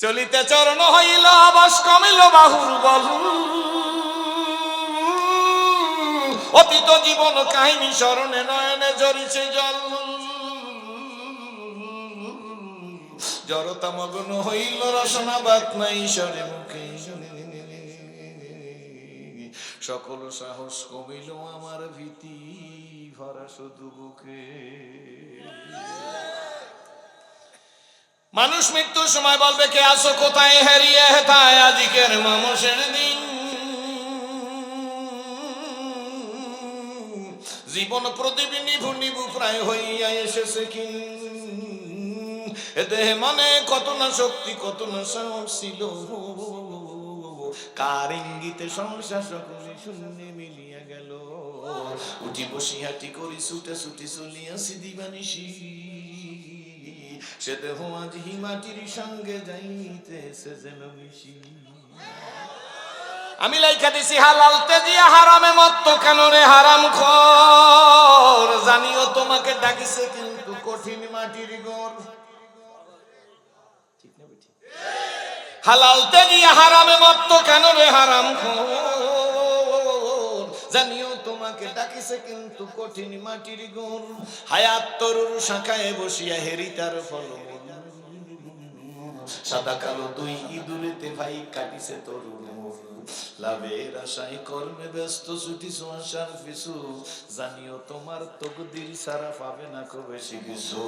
চলিতে চরণ হইল, আবাস কমিল বাহুর বল অতীত জীবন কাহিনী, স্মরণে নয়নে জড়িছে জল। জড়তা মগ্ন হইল, রসনা বাত নাই ঈশ্বরে মুখে সকল সাহস কমিল আমার ভীতি, ভরা শুধু বুকে। মানুষ মৃত্যুর সময় বলবে, কে আসো, কোথায় হারিয়ে হেথায় আজিকের মামসের দিন? জীবন প্রদীপ নিভু নিভু প্রায় হইয়া এসেছে কি? দেহে মানে কত না শক্তি, কত না সাহস কার ইঙ্গিতে সংসার সকলে শূন্যে মিলিয়া গেল? উঠি বসি হাঁটি করি, ছুটে ছুটি চলিয়াছি দিবানিসি সে দেহ আজ হিমাটির সঙ্গে যাইতেছে যেন মিশি। আমি লাইখা দিছি হালাল তেজিয়া হারামে মত্ত কেন রে হারাম খর। জানিও তোমাকে ডাকিছে কিন্তু কঠিন মাটির গর? হালাল তেজিয়া হারামে মত্ত কেন রে হারাম খোর। জানিও তোমাকে ডাকিছে কিন্তু কঠিন মাটির গুণ হায়াত তরুর শাখায় বসিয়া হেরি তার ফল সাদা কালো দুই ইঁদুরেতে ভাই কাটিছে তরুণ লাভের আশায় কর্মে ব্যস্ত ছুটি পিছু। জানিও তোমার তকদির সারা পাবে না খুব বেশি কিছু।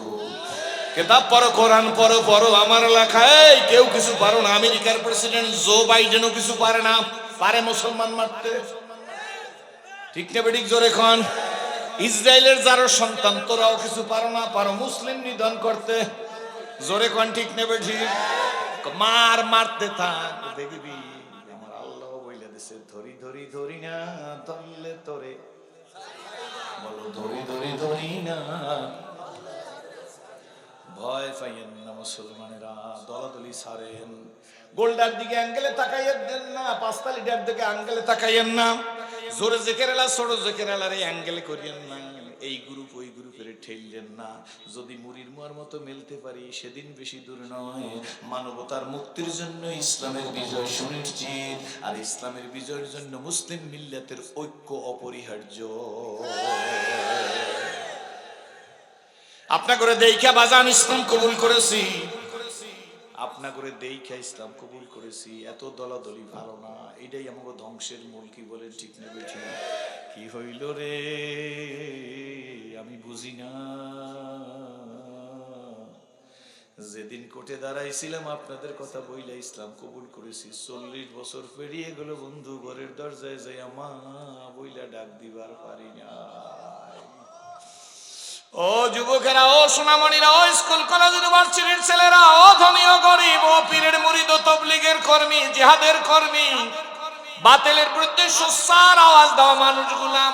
কেতাব পড়ো, কোরআন পড়ো পড়ো আমার লেখায় কেউ কিছু পারো না। আমেরিকার প্রেসিডেন্ট জো বাইডেনও কিছু পারে না। পারে মুসলমান মারতে। ঠিক না বেডিক জোরে খান? ইসরায়েলের যারো সন্তান, তোরাও কিছু পারো না, পারো মুসলিম নিধন করতে। জোরে খান, ঠিক নেবে ঠিক মার মারতে থাক, দেখবি। আমার আল্লাহ বইলে দিছে, ধরি ধরি ধরি না, ধরলে তোরে। বলো, ধরি ধরি ধরি না। ভয় পাইয়েন না মুসলমানেরা, দলাদলি সারেন। গোল্ডার দিকে অ্যাঙ্গেলে তাকাইয়েন না, পাঁচতালি ডার দিকে অ্যাঙ্গেলে তাকাইয়েন না। জোরে এই করিয়েন না। এই গ্রুপ, ওই গ্রুপের ঠেললেন না। যদি মুড়ির মতো মেলতে পারি, সেদিন বেশি দূর নয়। মানবতার মুক্তির জন্য ইসলামের বিজয় সুনিশ্চিত। আর ইসলামের বিজয়ের জন্য মুসলিম মিল্লাতের ঐক্য অপরিহার্য। আপনা করে দেখা বাজান ইসলাম কবুল করেছি। আপনা করে দেখা ইসলাম কবুল করেছি, এত দলাদলি ভালো না, এটাই আমাকে ধ্বংসের মূল, কি বলে ঠিক নেবে ঠিক কি হইল রে? আমি বুঝি না। যেদিন কোর্টে দাঁড়াইছিলাম, আপনাদের কথা বইলা ইসলাম কবুল করেছি, চল্লিশ বছর পেরিয়ে গেল বন্ধু, ঘরের দরজায় যাই আমা বইলা ডাক দিবার পারি না। ও যুবকেরা, ও সোনামণিরা, ও স্কুল, কলেজ, ইউনিভার্সিটির ছেলেরা, ও ধনী ও গরিব, ও পীরের মুরিদ ও তবলিগের কর্মী, জিহাদের কর্মী, বাতিলের বিরুদ্ধে সুসার আওয়াজ দেওয়া মানুষগুলা,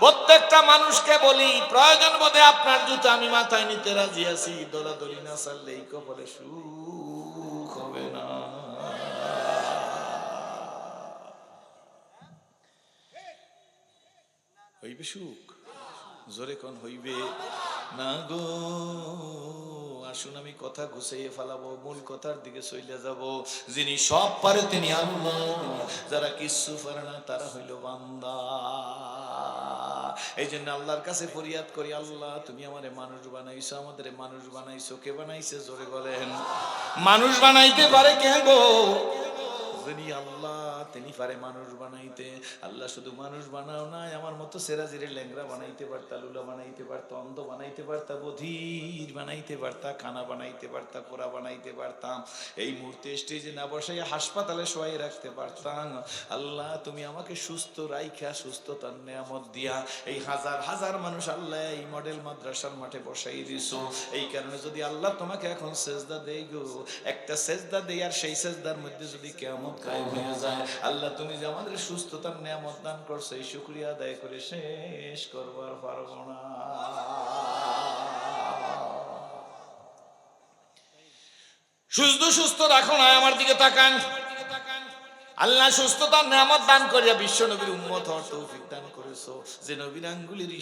প্রত্যেকটা মানুষকে বলি, প্রয়োজন বোধে আপনার জুতো আমি মাথায় নিতে রাজি আছি, দোলাদলি না চাললে এই কপালে সুখ হবে না। হইবে সুখ? জোরে কোন হইবে? না গো, আসুন আমি কথা গুছাইয়ে ফেলাবো, মূল কথার দিকে চলে যাব। যিনি সব পারে তিনি আল্লাহ, যারা কিচ্ছু পারে না তারা হইল বান্দা। এই জন্য আল্লাহর কাছে ফরিয়াদ করি, আল্লাহ, তুমি আমারে মানুষ বানাইছো, আমাদের মানুষ বানাইছো। কে বানাইছে? জোরে বলেন। মানুষ বানাইতে পারে কে গো? যিনি আল্লাহ, তিনি পারে মানুষ বানাইতে। আল্লাহ শুধু মানুষ বানাও নাই, আমার মতো সেরাজিরে ল্যাংরা বানাইতে পারতা, লুলা বানাইতে পারতা, অন্ধ বানাইতে পারতা বধির বানাইতে পারতা কানা বানাইতে পারতা, কোরা বানাইতে পারতাম এই মুহূর্তে স্টেজে না বসাই হাসপাতালে শোয়াই রাখতে পারতাম। আল্লাহ, তুমি আমাকে সুস্থ রাইখা, সুস্থতার নেয়ামত দিয়া এই হাজার হাজার মানুষ আল্লাহ এই মডেল মাদ্রাসার মাঠে বসাই দিছো। এই কারণে যদি আল্লাহ তোমাকে এখন সেজদা দেই গো, একটা সেজদা দেই আর সেই সেজদার মধ্যে যদি কেমন কায়েম হয়ে যায়। আল্লাহ, তুমি যে আমাদের সুস্থতার নিয়ামত দান করছ, এই শুক্রিয়া আদায় করে শেষ করবার পারব না। সুস্থ সুস্থ রাখো না, আমার দিকে তাকান। আল্লাহ সুস্থতার নিয়ামত দান করিয়া বিশ্ব নবীর হওয়ার তৌফিক দান করেছ। যে নবীর আঙ্গুলির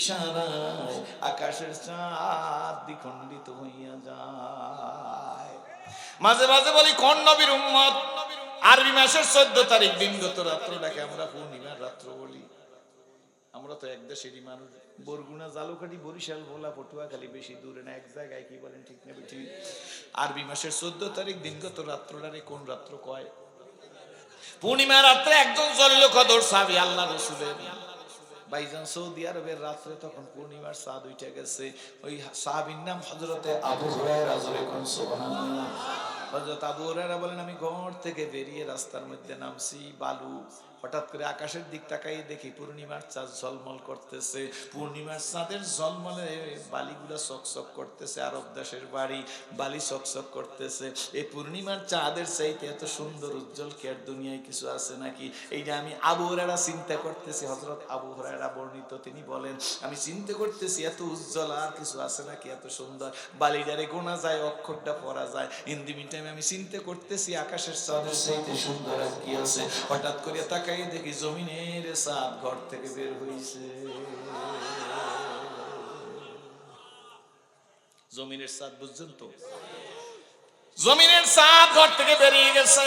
আকাশের চাঁদ দ্বিখণ্ডিত হইয়া যায়। মাঝে মাঝে বলি, কোন নবীর আরবি মাসের চোদ্দ তারিখ, দিনগত রাত্রটাকে আমরা পূর্ণিমার রাত্র বলি? আমরা তো এক দেশেরই মানুষ। বরগুনা, জালুকাটি, বরিশাল, ভোলা, পটুয়াখালী বেশি দূরে না, এক জায়গায় কি বলেন ঠিক না ঠিক আরবি মাসের চোদ্দ তারিখ, দিনগত রাত্রটারে কোন রাত্র কয়? পূর্ণিমা রাত্রে একজন জলিল কদর সাবি, আল্লাহ রসুলের। বাইজান সৌদি আরবের রাত্রে তখন পূর্ণিমার চাঁদ উঠে গেছে। ওই সাহাবির নাম হজরতে আবু হুরায়রা, জোরে কোন সুবহানাল্লাহ। হজরত আবু হুরায়রা বলেন, আমি ঘর থেকে বেরিয়ে রাস্তার মধ্যে নামছি, বালু। হঠাৎ করে আকাশের দিক তাকাই দেখি পূর্ণিমার চাঁদ ঝলমল করতেছে। পূর্ণিমার চাঁদের ঝলমলে বালিগুলো চকচক করতেছে, আরব দেশের বাড়ি, বালি চকচক করতেছে। এই পূর্ণিমার চাঁদের চাইতে এত সুন্দর, উজ্জ্বল কে আর দুনিয়ায় কিছু আছে নাকি? এইটা আমি আবু হুরায়রা চিন্তা করতেছি। হজরত আবু হুরায়রা বর্ণিত, তিনি বলেন, আমি চিন্তা করতেছি, এত উজ্জ্বল আর কিছু আছে নাকি? এত সুন্দর। বালিডারে গোনা যায়, অক্ষরটা পরা যায়। ইন দি আমি চিন্তা করতেছি আকাশের চাঁদের চাইতে সুন্দর আর কি আছে? হঠাৎ করে তাকাই দেখি জমিনের চাঁদ ঘর থেকে বের হইছে। জমিনের চাঁদ বুঝছেন তো? জমিনের চাঁদ ঘর থেকে বেরিয়ে গেছে।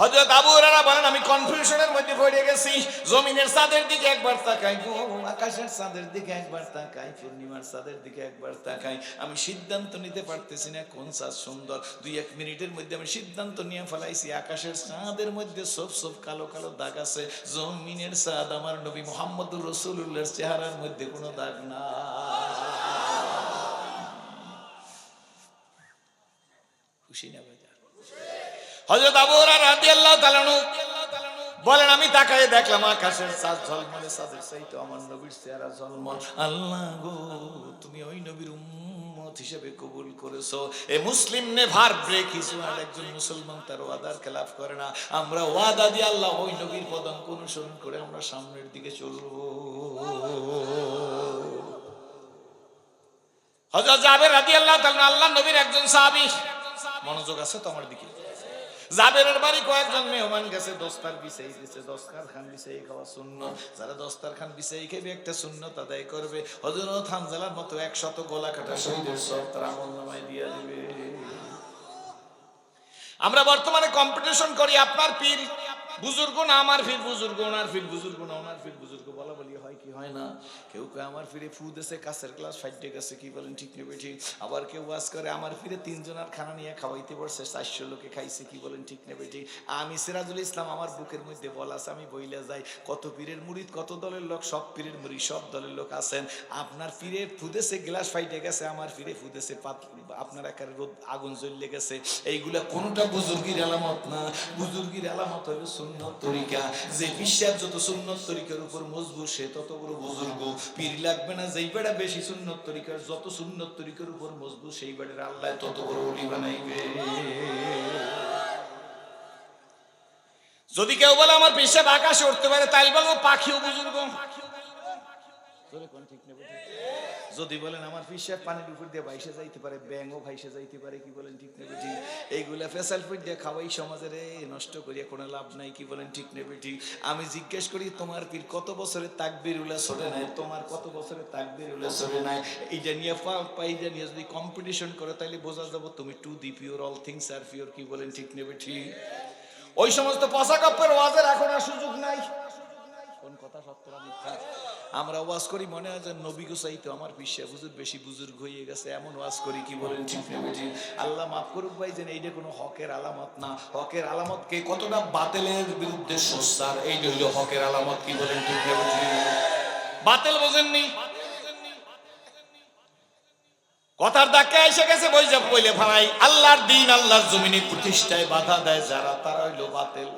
হযরত আবু হুরায়রা বলেন, আমি কনফিউশনের মধ্যে পড়ে গেছি। জমিনের চাঁদের দিকে একবার তাকাই। আকাশের চাঁদের দিকে একবার তাকাই, পূর্ণিমার চাঁদের দিকে একবার তাকাই। আমি সিদ্ধান্ত নিতে পারতেছি না কোন চাঁদ সুন্দর। দুই এক মিনিটের মধ্যে আমি সিদ্ধান্ত নিয়ে ফেলাইছি, আকাশের চাঁদের মধ্যে সব সব কালো কালো দাগ আছে। জমিনের চাঁদ আমার নবী মোহাম্মদুর রসুল্লাহর চেহারার মধ্যে কোনো দাগ না খুশি না হযরত আবু হুরায়রা রাদিয়াল্লাহু তাআলা বলেন, আমি তাকায় দেখলাম আকাশের চাঁদ ঝলমলে, চাঁদের চাইতো আমার নবীর চেহারা ঝলমল। আল্লাহ গো, তুমি ওই নবীর উম্মত হিসেবে কবুল করেছ। A Muslim never break his word একজন মুসলমান তার ওয়াদার খেলাফ করে না। আমরা ওয়াদা দিয়ে আল্লাহ ওই নবীর পদাঙ্ক অনুসরণ করে আমরা সামনের দিকে চলবো। হযরত জাবের রাদিয়াল্লাহু তাআলা আল্লাহ নবীর একজন সাহাবী। মনোযোগ আছে তোমার দিকে? জাবেরের বাড়ি কয়েকজন মেহমান গেছে, দস্তার বিছাই দিছে, দস্তার খান বিছাই খাওয়া শূন্য। যারা দস্তার খান বিছাই খাইবে একটা শূন্য আদায় করবে। হজরত হানজালার মতো একশত গোলা কাটা শহীদের সব তার আমল দিবে। আমরা বর্তমানে কম্পিটিশন করি, আপনার পীর বুজুর্গ না আমার ফির বুজুর্গ, ওনার ফির বুজুর্গ না, ওনার ফির বুজুর্গ, বলা বলি কি হয় না? কেউ কেউ আমার ফিরে ফু দেশে কাছের ক্লাস ফাইটে গেছে। কি বলেন, ঠিক নেবে, ঠিক। আবার কেউ ওয়াজ করে, আমার ফিরে তিনজনের খানা নিয়ে খাওয়াইতে পারছে চারশো লোকে খাইছে। কি বলেন, ঠিক নেবে, ঠিক। আমি সিরাজুল ইসলাম, আমার বুকের মধ্যে বল আছে, আমি বইলে যাই। কত পীরের মুড়িদ কত দলের লোক, সব পীরের মুড়ি সব দলের লোক আছেন। আপনার ফিরে ফুদেছে গ্লাস ফাইটে গেছে, আমার ফিরে ফুদেছে পাত, আপনার একার রোদ, আগুন জ্বললে গেছে। এইগুলা কোনটা বুজুর্গির আলামত না? বুজুর্গির আলামত হলো সুন্নত তরিকা। যে বিশ্বাস যত সুন্নত তরিকার উপর মজবুত, সে তত বড় বুজুর্গ, পীর লাগবে না, যেই বেড়া বেশি সুন্নত তরিকার, যত সুন্নত তরিকার উপর মজবুত, সেই বেড়ার আল্লাহ তত বড় অলি বানাইবে। যদি কেউ বলে, আমার পেশাব আকাশে উঠতে পারে তাই বলব, পাখিও বুজুর্গ। যদি বলেন আমার ফিসাব পানির উপর দিয়ে ভাইসে যাইতে পারে, ব্যাঙও ভাইসে যাইতে পারে, কি বলেন ঠিক নেবে ঠিক এইগুলা ফেসাল ফুড দিয়ে খাওয়াই সমাজের নষ্ট করিয়া কোনো লাভ নাই, কি বলেন ঠিক নেবে ঠিক আমি জিজ্ঞেস করি, তোমার পীর কত বছরের তাকবির উল্লা সরে নাই? তোমার কত বছরের তাকবির উল্লা সরে নাই? এইটা নিয়ে পাইটা নিয়ে যদি কম্পিটিশন করে তাহলে বোঝা যাব তুমি to the pure all things R pure কি বলেন ঠিক নেবে ঠিক ওই সমস্ত পশা কাপের ওয়াজের এখন আর সুযোগ নাই। কোন কথা সত্য মিথ্যা? আমরা ওয়াজ করি, মনে হয় যে নবী গোসাইতো আমার বিশ্বাস হুজুর বেশি বুজুর্গ হয়ে গেছে, এমন ওয়াজ করি, কি বলেন ঠিক না আল্লাহ মাফ করুক ভাই যে এইটা কোনো হকের আলামত না। হকের আলামত কে? কতটা বাতিলের বিরুদ্ধে সোচ্চার? এইটা হইল হকের আলামত, কি বলেন ঠিক না বাতিল বোঝেননি? কথার ধাক্কা এসে গেছে, বই যাব বইলে ভাই আল্লাহর দিন, আল্লাহর জমিনে প্রতিষ্ঠায় বাধা দেয় যারা, তারা হইল বাতিল।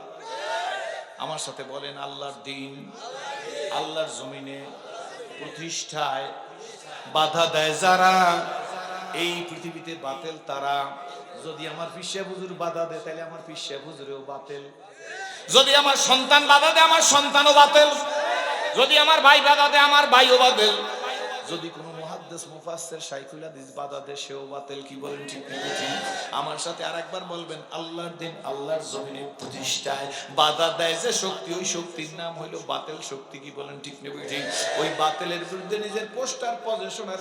আমার সাথে বলেন, আল্লাহর দিন। আল্লাহর জমিনে প্রতিষ্ঠায় বাধা দেয় যারা, এই পৃথিবীতে বাতেল তারা। যদি আমার পিসা বুজুর বাধা দেয়, তাহলে আমার পিসা বুজুরেও বাতেল। যদি আমার সন্তান বাধা দেয়, আমার সন্তানও বাতেল। যদি আমার ভাই বাধা দেয়, আমার ভাইও বাতেল। যদি কোনো হাদিস বাতিল, কি বলেন ঠিক আমার সাথে বলবেন, আল্লাহর দিন আল্লাহর প্রতিষ্ঠায়। বাধা দেয় যে শক্তি, ওই শক্তির নাম বাতিল শক্তি, কি বলেন ঠিক ঠিক? ওই বাতিলের বিরুদ্ধে নিজের পোস্টার পজিশন আর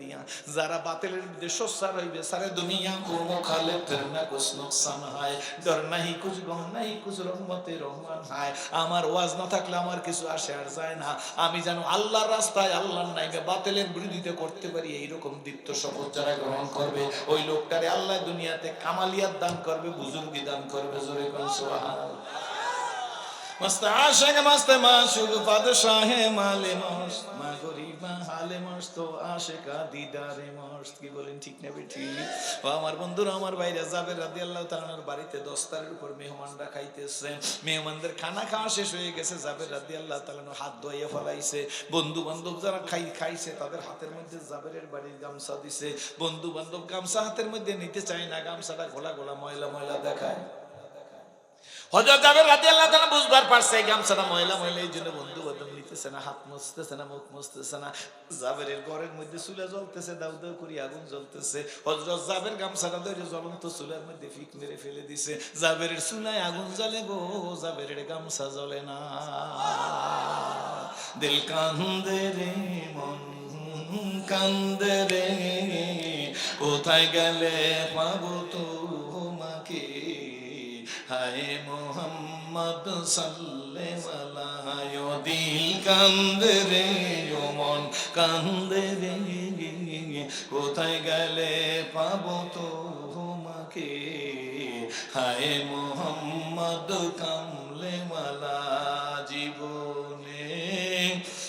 দিয়া, যারা বাতিলের বিরুদ্ধে সোচ্চার হইবে, সারে দুনিয়া কো মুখালে ফিরনা কুছ নুকসান হয়। ডর নাহি কুছ গম, নাহি কুছ রহমতে রহমান হয়। আমার ওয়াজ না থাকলে আমার কিছু আসে আর যায় না। আমি যেন আল্লাহর রাস্তায়, আল্লাহর নাইবে বাতিলের বিরোধিতা করতে পারি, এইরকম দীপ্ত শপথ যারা গ্রহণ করবে, ওই লোকটারে আল্লাহ দুনিয়াতে কামালিয়াত দান করবে, বুজুর্গি দান করবে, জোরে কোন সুবহানাল্লাহ। মস্ত মস্ত মালে মা হালে মস্ত আশেকা দিদারে কি বলেন, ঠিক ও আমার বন্ধুরা, আমার বাইরে যাবে রাদি আল্লাহ বাড়িতে, দস্তারের উপর মেহমানরা খাইতেছে। মেহমানদের খানা খাওয়া শেষ হয়ে গেছে, যাবে রাদি আল্লাহ হাত ধোয়াইয়া ফলাইছে। বন্ধু বান্ধব যারা খাই, খাইছে, তাদের হাতের মধ্যে জাবেরের বাড়ির গামছা দিছে। বন্ধু বান্ধব গামছা হাতের মধ্যে নিতে চায় না, গামছাটা গোলা গোলা ময়লা ময়লা দেখায়। হজরত জাবের রাদিয়াল্লাহু তাআলা বুঝবার পারছে গামছাটা ময়লা ময়লা, এই জন্য বন্ধু বান্ধব নিতেছে না, হাত মুছতেছে না, মুখ মুছতেছে না। জাবেরের ঘরের মধ্যে চুলা জ্বলতেছে, দাউ দাউ করে আগুন জ্বলতেছে। হজরত জাবের গামছাটা ধরে জ্বলন্ত চুলার মধ্যে ফিক মেরে ফেলে দিছে। জাবেরের চুলায় আগুন জ্বলে গো, জাবেরের গামছা জ্বলে না। দিল কান্দে রে, মন কান্দে রে, কোথায় গেলে পাবো তোমাকে হায় মোহাম্মদ, সাল্লে মালায় দিল কান্দে রে, ও মন কান্দে রে। কোথায় গেলে পাবো তোমাকে? হায় মোহাম্মদ, কামলে মালা জীবনে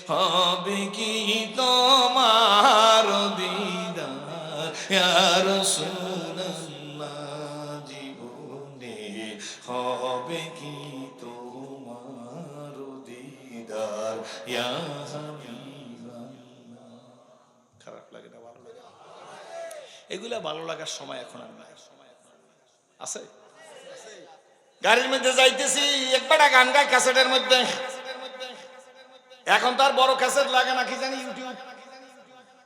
হবে কি তোমার দিদার? ভালো লাগার সময় এখন আর নাই। আছে? গাড়ির মধ্যে যাইতেছি, একবারটা গান গায় ক্যাসেটের মধ্যে। এখন তো আর বড় ক্যাসেট লাগে না, কি জানি ইউটিউব।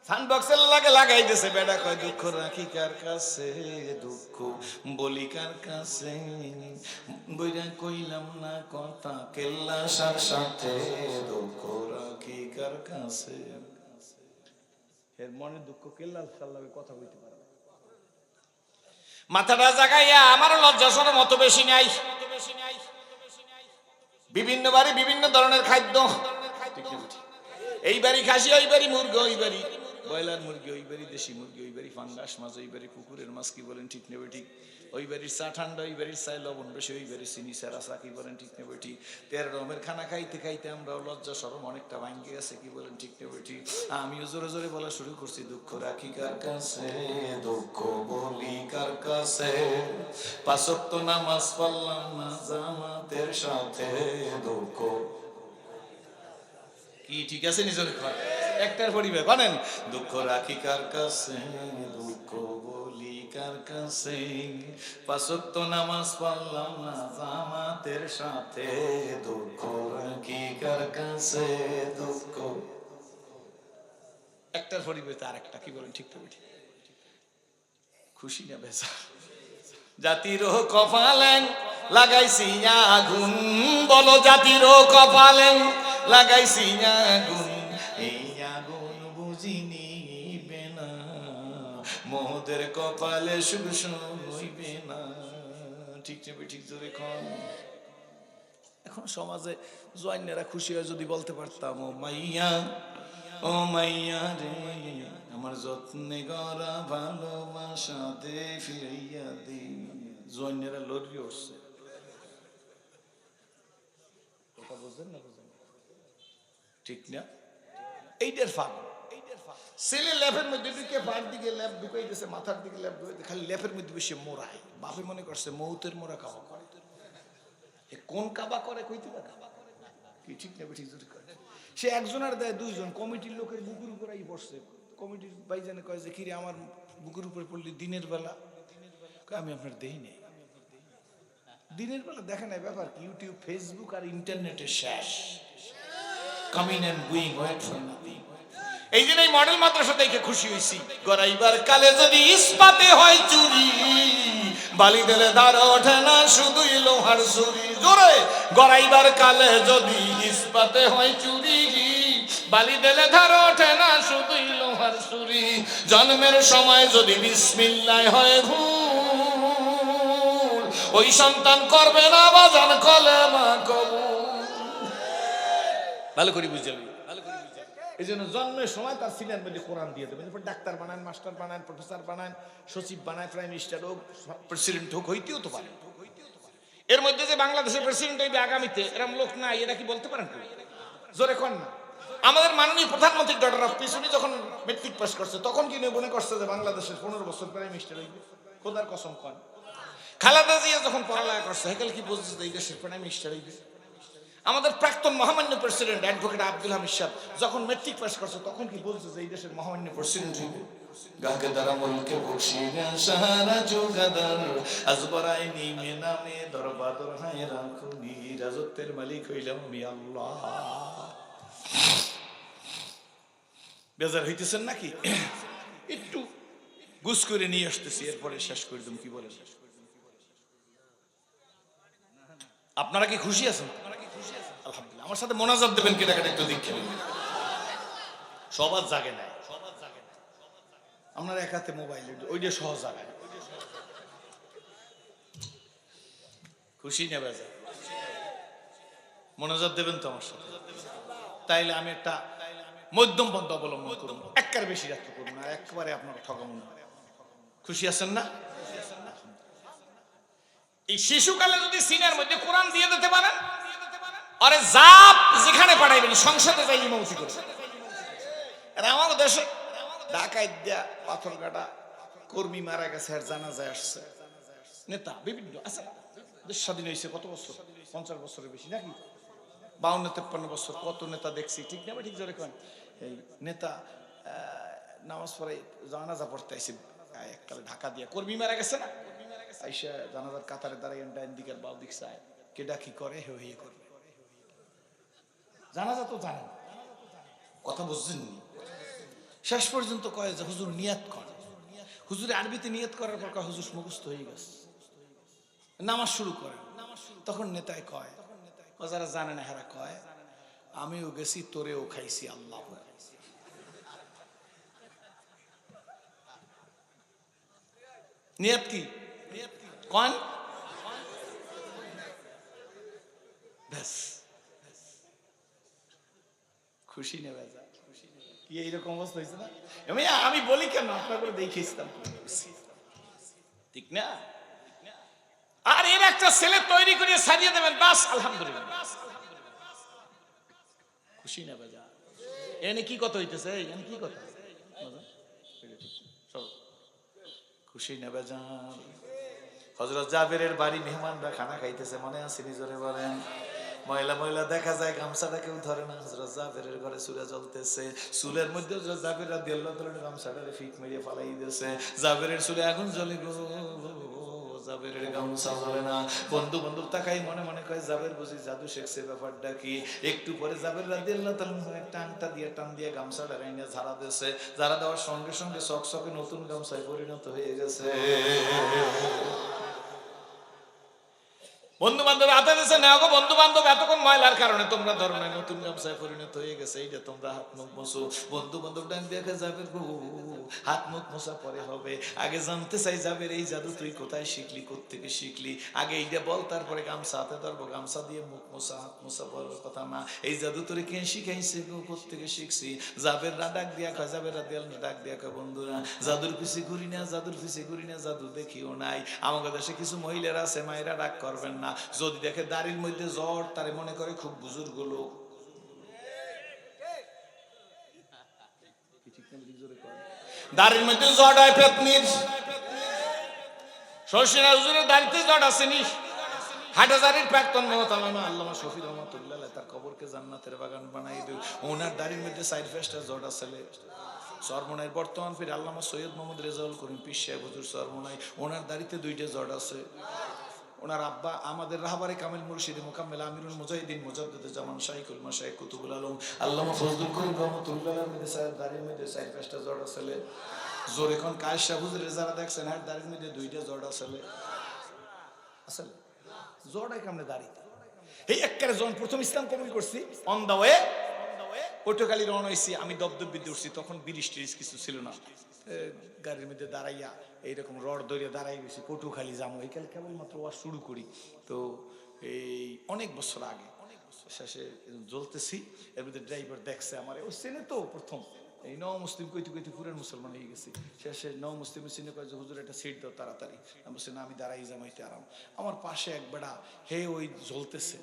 সাউন্ড বক্সের লাগে লাগাই দিছে বেটা কয়, দুঃখ রাখি কার কাছে, দুঃখ বলি কার কাছে। বইরা কইলাম না কথা, কেল্লা সার সাথে, দুঃখ রাখি কার কাছে। এর মনে দুঃখ, কেল্লা সাল্লামে কথা বলতে পারে। না। মাথাটা জাগাইয়া আমারও লজ্জা সরম অত বেশি নাই। বিভিন্ন বাড়ি বিভিন্ন ধরনের খাদ্য। এই বাড়ি খাসি ওই বাড়ি মুরগি ওই বাড়ি ব্রয়লার মুরগি ওই বাড়ি দেশি মুরগি ওই বাড়ি ফাঙ্গাস মাছ ওই বাড়ি কুকুরের মাছ কি বলেন ঠিক নেবে ঠিক? ওই বাড়ির চা ঠান্ডা, ওই বাড়ির চাই লবণ বেশি, ওই বাড়ির চিনি, সারা চা কি বলেন, ঠিক নেবে ঠিক। তেরো রকমের খানা খাইতে খাইতে আমরা লজ্জা সরম অনেকটা ভাঙ্গে গেছে, কি বলেন, ঠিক নেবে ঠিক। আমিও জোরে জোরে বলা শুরু করছি, দুঃখ রাখি কার কাছে, দুঃখ বলি কার কাছে। পাঁচক্ত নামাজ পড়লাম না জামাতের সাথে, দুঃখ। কি ঠিক আছে, নিজের ঘর একটার পরিবার জানেন? দুঃখ রাখি কার কাছে দুঃখ বলি কার কাছে। পাঁচক্ত নামাজ পড়লাম না জামাতের সাথে। দুঃখ রাখি কার কাছে দুঃখ। একটার পরিবর্তে আর একটা কি বলেন ঠিক তো খুশি না বেচা? জাতির কপালেন লাগাইছি আগুন বলো জাতির কপালেন লাগাইছি আগুন। মোহদের কপালে শুভ হইবে না। ঠিক ঠিক জোরে কন। এখন সমাজে জোয়াইনেরা খুশি হয়ে যদি বলতে পারতাম, ও মাইয়া ও মাইয়া রে, আমার যত্নে গড়া ভালোবাসা দে, ফিরাইয়া দে। জোয়াইনেরা লড়ি উঠছে। কথা বুঝলেন না বুঝলেন? ঠিক না? এইটার ফাঁক ছেলে ল্যাপের মধ্যে ঢুকে বার দিকে ল্যাপ ঢুকাইতেছে মাথার দিকে ল্যাপ ঢুকাইতে খালি ল্যাপের মধ্যে বেশি মোড়ায় বাপে মনে করছে, মৌতের মোড়া খাওয়া করে। কোন কাবা করে কইতে পারে? কি ঠিক যদি করে সে একজনের দেয় দুইজন, কমিটির লোকের বুকুর উপর আই বসছে। কমিটির ভাইজানে কয় যে, কিরে, আমার বুকুর উপরে পড়লি দিনের বেলা? আমি আপনার দেই নেই। দিনের বেলা দেখে নাই, ব্যাপার কি? ইউটিউব ফেসবুক আর ইন্টারনেটে শেষ। Coming and going wait for nothing এই জন্য এই মডেল মাদ্রাসা দেখে খুশি হয়েছি। গড়াইবার কালে যদি ইস্পাতে হয় চুরি বালি দিলে দাঁড় ওঠে না শুধুই লোহার চুরি জোরে, গড়াইবার কালে যদি ইস্পাতে হয় চুরি বালি দিলে ধার ওঠে না শুধুই লোহার চুরি জন্মের সময় যদি বিসমিল্লায় হয় ভুল, ওই সন্তান করবে না বাজান কলে মা কবুল। ভালো করে বুঝলি এই জন্য জন্মের সময় তার সিনিয়র মধ্যে কোরআন দিয়ে দেবেন ডাক্তার বানান, মাস্টার বানান, প্রফেসর বানান, সচিব বানায়, প্রাইম মিনিস্টার হোক, প্রেসিডেন্ট হোক, হইতেও তো পারে। এর মধ্যে যে বাংলাদেশের প্রেসিডেন্ট হইবে আগামীতে এরকম লোক নাই, এটা কি বলতে পারেন? জোরে কন না। আমাদের মাননীয় প্রধানমন্ত্রী ডক্টর অফ পিস, উনি যখন মেট্রিক পাস করছে, তখন কি মনে করছে যে বাংলাদেশের পনেরো বছর প্রাইম মিনিস্টার হইবে? খোদার কসম কন। খালাদা জিয়া যখন পড়ালেখা করছে, হেকেল কি বলছে যে এই দেশের প্রাইম মিনিস্টার হইবে? আমাদের প্রাক্তন মহামান্য প্রেসিডেন্ট অ্যাডভোকেট আব্দুল হামিদ সাহেব যখন মেট্রিক পাস করছে, তখন কি বলছে যে এই দেশের মহামান্য প্রেসিডেন্ট হইবে গাকে দ্বারা মুলকে বসিরা সাহারা যোগাদার। আজবরাই নিমে নামে দরবাদর হায় রাখুনি, রাজত্বের মালিক হইলাম আমি আল্লাহ। বেজার হইতেছেন নাকি? একটু গুস করে নিয়ে আসতেছি, এরপরে শেষ করে দিম, কি বলেন? আপনারা কি খুশি আছেন? আলহামদুলিল্লাহ। আমার সাথে মোনাজাত দেবেন কেটা কেটে একটু দীক্ষা সবার জাগে নাই আপনার এক হাতে মোবাইল ওইটা সহজ জাগায়। খুশি নেবে যা মোনাজাত দেবেন তো আমার সাথে? তাইলে আমি একটা মধ্যম পন্থা অবলম্বন করুন একবার বেশি রাত্রি করুন আর একবারে আপনার ঠকাবো না? খুশি আছেন না? এই শিশুকালে যদি সিনের মধ্যে কোরআন দিয়ে দিতে পারেন আরে জাপ যেখানে পাঠাইবেন সংসদে যাই ইমামতি করে আর আমার দেশে ঢাকায় দিয়া পাথর কাটা কর্মী মারা গেছে আর জানা যায় আসছে। নেতা বিভিন্ন আছে। দেশ স্বাধীন হয়েছে কত বছর? পঞ্চাশ বছরের বেশি নাকি? বাউন্ন তেপ্পান্ন বছর। কত নেতা দেখছি ঠিক না ঠিক জোরে কেন? এই নেতা নামাজ পড়ে জানাজা পড়তে আহ, এককালে ঢাকা দিয়া। কর্মী মারা গেছে না? আইসা জানাজার কাতারে দাঁড়াই ডাইন দিকের বাউ কেডা কি করে হে হিয়ে করবে। জানাজা তো জানেন কথা বুঝছেন নি? শেষ পর্যন্ত কয় যে হুজুর নিয়াত কর। হুজুরে আরবিতে নিয়াত করার পর কয় হুজুর মুখস্থ হয়ে গেছে। নামাজ শুরু করে তখন নেতায় কয় যারা জানে না হেরা কয়, আমিও গেছি, তোরেও খাইছি, আল্লাহ নিয়াত কি? কন? ব্যাস। খুশি নেবে যা কি এইরকম অবস্থা হয়েছে না? আমি আমি বলি কেন? আপনার করে দেখে ইসলাম ঠিক না? আর এর একটা ছেলে তৈরি করে সাজিয়ে দেবেন বাস আলহামদুলিল্লাহ। খুশি না বাজা এনে কি কথা হইতেছে? এনে কি কথা। খুশি না বেজান হজরত জাবেরের বাড়ি মেহমানরা খানা খাইতেছে মনে আছে নিজরে বলেন? ময়লা ময়লা দেখা যায়, গামছাটা কেউ ধরে না হজরত জাবেরের ঘরে চুলে জ্বলতেছে। চুলের মধ্যে হজরত জাবের রাদি আল্লাহ গামছাটা ফিক মেরিয়ে ফালাই দিয়েছে। জাবেরের চুলে আগুন জ্বলে গো, জাবেরের গামছা না। বন্ধু বান্ধব তাকাই মনে মনে কয়, জাবের বুঝি জাদু শেখছে ব্যাপারটা কি? একটু পরে জাবের রাদি আল্লাহ তাআলা টানটা দিয়ে, টান দিয়ে গামছাটা রাইনে ঝাড়া দিয়েছে। ঝাড়া দেওয়ার সঙ্গে সঙ্গে চক চকে নতুন গামছায় পরিণত হয়ে গেছে। বন্ধু বান্ধব হাতে দিছে না গো বন্ধু বান্ধব এতক্ষণ ময়লার কারণে তোমরা ধরো না নতুন গামছায় পরিণত হয়ে গেছে এইটা তোমরা হাত মুখ মোছো। বন্ধু বান্ধব ডান দেখে যাবে গো, হাত মুখ মোছা পরে হবে। আগে জানতে চাই যাবে এই জাদু তুই কোথায় শিখলি, কোত্থেকে শিখলি? আগে এইটা বল, তারপরে গামছা হাতে ধরবো, গামছা দিয়ে মুখ মোছা, হাত মোছা বলার কথা না এই জাদু তোরে কে শিখাইছে গো, কোত্থেকে শিখছি? যাবের রা ডাক দিয়া কয় যাবের রা দিয়াল ডাক দিয়া কয়, বন্ধুরা, জাদুর পিছে ঘুরি না, জাদুর পিছে ঘুরি না, জাদু দেখিও নাই। আমাদের দেশে কিছু মহিলারা আছে, মায়েরা ডাক করবেন না। যদি দেখে দাড়ির মধ্যে জ্বর, তারে মনে করে খুব বুজুর্গ লোক। দাড়ির মধ্যে হয় পেতনির। আল্লামা জান্নাতের বাগান বানাই ওনার দাড়ির মধ্যে সাইড জট বর্তমান ফির আল্লামা সৈয়দ মোহাম্মদ রেজাউল করিম পিস ওনার দাড়িতে দুইটা জট আছে। ওনার আব্বা আমাদের রাহবারে কামিল মুর্শিদ মোকাম্মেল আমিরুল মুজাহিদিন মুজাদ্দিদ জামান শাইকুল মাশাইখ কুতুবুল আলম, আল্লামা ফজলুল করিম রহমতুল্লাহ আহমেদ সাহেব দাঁড়িয়ে মধ্যে চার পাঁচটা জড় আসলে জোর এখন কায়সা হুজুরের যারা দেখছেন হ্যাঁ দাঁড়িয়ে মধ্যে দুইটা জড় আসলে আসলে জড়াই কামনে দাঁড়িয়ে এই একবারে যখন প্রথম ইসলাম কবুল করছি on the way on the way Patuakhali রওনা হয়েছি আমি দবদব বিদ্যে উঠছি, তখন বিরিশ টিরিশ কিছু ছিল না। গাড়ির মধ্যে দাঁড়াইয়া এইরকম রড ধরিয়া দাঁড়াই গেছি পটুখালি যাব এইকাল কেবলমাত্র ওয়া শুরু করি। তো এই অনেক বছর আগে শেষে জ্বলতেছি, এর মধ্যে ড্রাইভার দেখছে আমার ও চেনে তো প্রথম। এই নও মুসলিম কইতে কইতে পুরান মুসলমান হয়ে গেছি। শেষে নও মুসলিম চিনে কয় যে, হুজুর একটা সিট দাও তাড়াতাড়ি। আমি বলছি, না, আমি দাঁড়াই জামাইতে আরাম। আমার পাশে এক বেড়া, হে ওই জ্বলতেছে।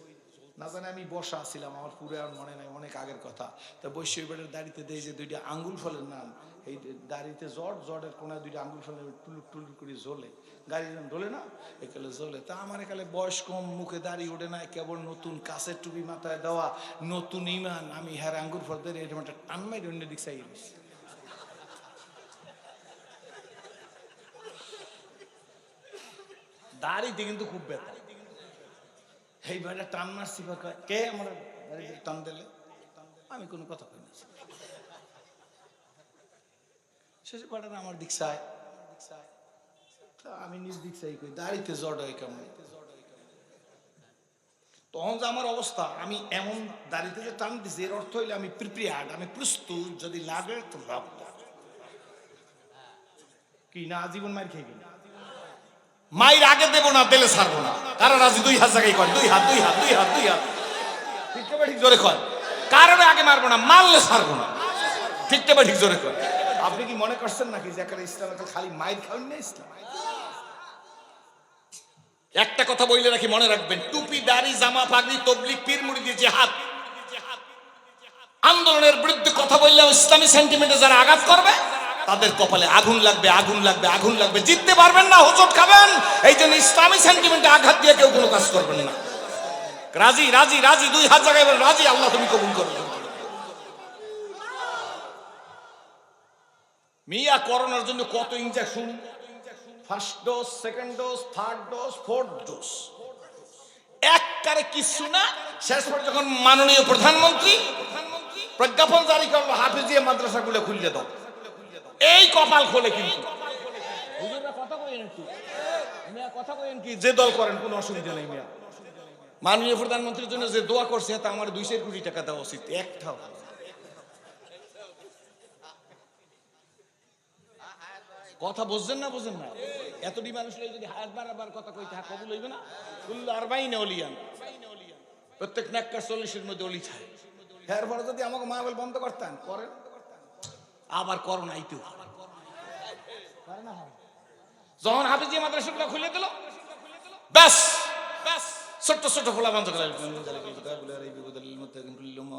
না জানে আমি বসা ছিলাম, আমার পুরো আর মনে নাই, অনেক আগের কথা। তা বৈশ্যই বেড়ের দাড়িতে দেয় যে, দুইটা আঙ্গুল ফলের নাম। এই দাড়িতে জট, জটের কোনায় দুইটা আঙ্গুল ফলের টুলুক টুলুক করে জ্বলে গাড়ি যখন ঢোলে না, একালে জ্বলে তা আমার একালে বয়স কম, মুখে দাড়ি ওঠে না, কেবল নতুন কাছের টুপি মাথায় দেওয়া, নতুন ইমান। আমি হ্যাঁ আঙ্গুল ফল দিয়ে এরকম একটা টান মাই অন্য দিক চাই দাড়িতে কিন্তু খুব ব্যথা। এই ভাইটা টান মারছি কে আমার টান দিলে? আমি কোনো কথা কই না শেষে পাঠান আমার দিক চায়। আমি নিজ দিক চাই কই, দাড়িতে জড় হয় কেমন? তখন যে আমার অবস্থা, আমি এমন দাড়িতে যে টান দিছি, এর অর্থ হইলে আমি প্রিপেয়ার্ড, আমি প্রস্তুত, যদি লাগে তো লাভ কি না, আজীবন মার খেয়ে গেল মায়ের আগে দেবো না দিলে ছাড়বো না। কারণ রাজি? দুই হাত জায়গায় কয়, দুই হাত দুই হাত দুই হাত দুই হাত। ঠিক জোরে কয়? কারণে আগে মারবো না, মারলে ছাড়বো না। ঠিক তবে ঠিক জোরে কয়? আপনি কি মনে করছেন নাকি যে একটা ইসলাম খালি মায়ের খাওয়ান না ইসলাম? একটা কথা বললে নাকি মনে রাখবেন, টুপি, দাড়ি, জামা, পাগড়ি তবলিক পীর মুড়ি দিয়ে জেহাদ। আন্দোলনের বিরুদ্ধে কথা বললে ইসলামী সেন্টিমেন্টে যারা আঘাত করবে, তাদের কপালে আগুন লাগবে আগুন লাগবে আগুন লাগবে। জিততে পারবেন না হোচট খাবেন। এই জন্য ইসলামী সেন্টিমেন্টে আঘাত দিয়ে কেউ কোনো কাজ করবেন না। রাজি রাজি রাজি, দুই হাত জায়গায় রাজি, আল্লাহ তুমি কবুল করো। মিয়া করোনার জন্য কত injection first dose second dose third dose fourth dose এককারে কিছু না। শেষ পর যখন মাননীয় প্রধানমন্ত্রী প্রজ্ঞাপন জারি করল হাফিজিয়া মাদ্রাসাগুলো খুললে দাও। এই কপাল খোলে কিন্তু। হুজুররা কথা কইেন একটু মিয়া কথা কইেন কি? যে দল করেন কোনো অসুবিধা নেই মিয়া। মাননীয় প্রধানমন্ত্রীর জন্য যে দোয়া করছে তা আমার দুইশো কোটি টাকা দেওয়া উচিত। একটাও। কথা বুঝছেন না বুঝেন না এতটি মানুষ লই যদি হায়াত বাড়াবার কথা কইতে হা কবুল হইবে না কুল্লু আরবাইন অলিয়ান প্রত্যেক নাক্কার চল্লিশের মধ্যে অলি থাকে এরপরে যদি আমাকে মাহবল বন্ধ করতেন করেন আবার করোনা আইতো যখন হাফিজি মাদ্রাসাগুলো খুলে দিল ব্যাস ব্যাস ছোট্ট ছোট্ট ফোলা বন্ধ করে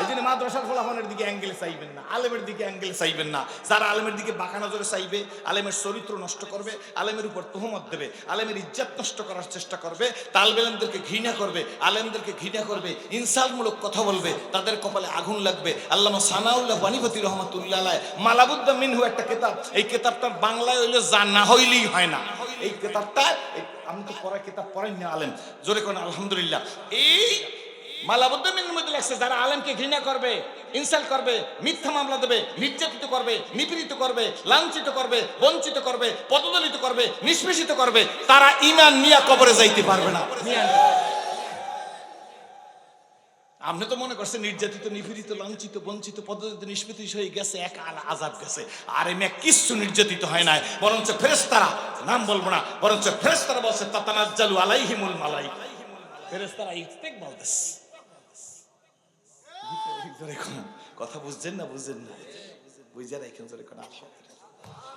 এই জন্য মাদ্রাসার ফলাফলের দিকে অ্যাঙ্গেল চাইবেন না, আলেমের দিকে অ্যাঙ্গেল চাইবেন না। যারা আলেমের দিকে বাঁকা নজরে চাইবে, আলেমের চরিত্র নষ্ট করবে, আলেমের উপর তোহমত দেবে, আলেমের ইজ্জত নষ্ট করার চেষ্টা করবে, তালবেলেমদেরকে ঘৃণা করবে, আলেমদেরকে ঘৃণা করবে, ইনসালমূলক কথা বলবে, তাদের কপালে আগুন লাগবে। আল্লামা সানাউল্লাহ বানিপতি রহমতুল্লাহ মালাবুদ্দা মিনহু একটা কেতাব, এই কেতাবটা বাংলায় হইলে যা না হইলেই হয় না। এই কেতাবটা আমি তো পড়া কেতাব পড়াই না, আলেম। জোরে কোন, আলহামদুলিল্লাহ। এই মালাবুদ্দিনের লাগছে যারা আলেমকে ঘৃণা করবে ইনসাল্ট করবে, মিথ্যা মামলা দেবে, নির্যাতিত করবে, নিপীড়িত করবে, লাঞ্ছিত করবে, বঞ্চিত করবে, পদদলিত করবে, নিষ্পেষিত করবে, তারা ইমান নিয়া কবরে যাইতে পারবে না। আপনি তো মনে করছেন নির্যাতিত, নিপীড়িত, লাঞ্ছিত, বঞ্চিত পদ্ধতিতে নিষ্পেষিত হয়ে গেছে, এক আল আজাব গেছে। আর এমনি কিচ্ছু নির্যাতিত হয় নাই, বরঞ্চ ফেরেস্তারা নাম বলব না, বরঞ্চ ফেরেস্তারা বলছে, তাতানাজ্জালু আলাইহিমুল মালাই ফেরেস্তারা ইস্তেক বলতেছে কথা বুঝছেন না বুঝছেন না বুঝে রাখেন জোরে কোন আলহামদুলিল্লাহ